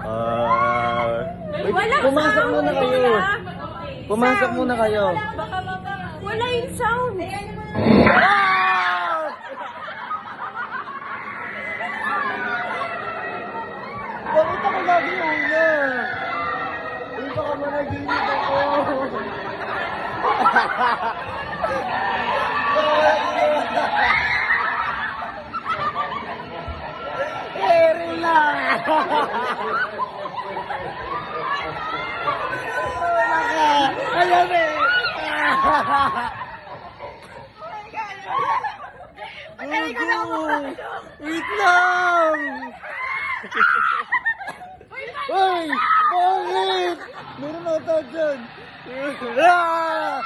Ah. wait, Wala pumasok sound, muna kayo. wala. Pumasok muna kayo. Baka wala yung sound. Ah! Bakit ako lagi una? Uy, baka managinip ako. Gugu! Wait lang! Uy! Bakit? Meron ata dyan! Ah!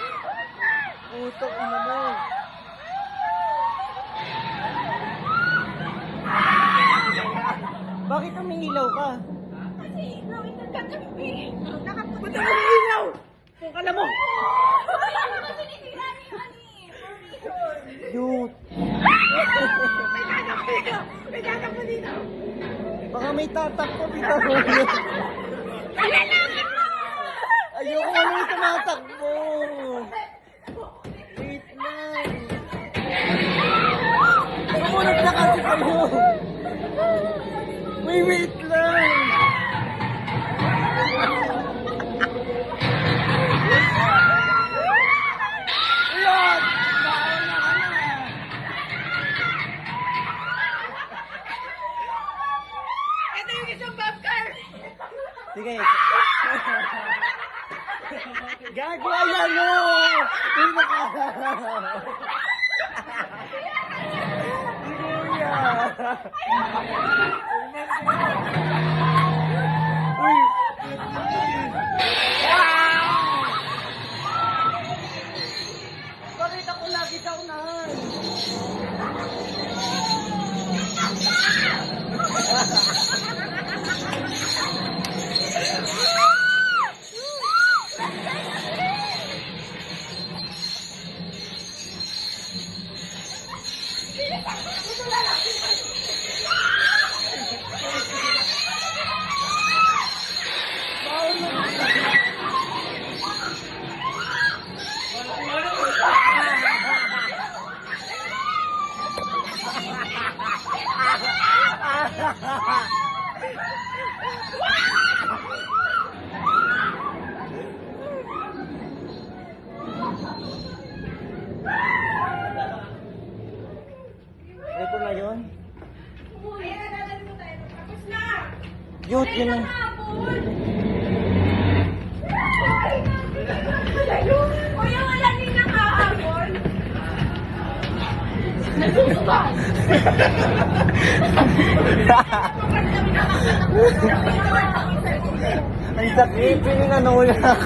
Putak ina mo! Bakit umiilaw ka? Kasi gawin ng kagabi. Nakapunta ang ilaw? Kung kala mo! Cute! May ganak dito. May ganak mo dito. Baka may tatak ko, yun. Palalangin mo! Ayoko nga may tumatakbo. Wait lang. Sumunod na kasi kayo. Wait, wait lang. Sige. Gago, ayan mo! Uy, naka... Uy! Ha ha ha! Ito na yun? Ayan, dadali mo tayo. Tapos na. Yun, yun lang. Kuya, wala din nakahabol. Ang sakit, pininano lang.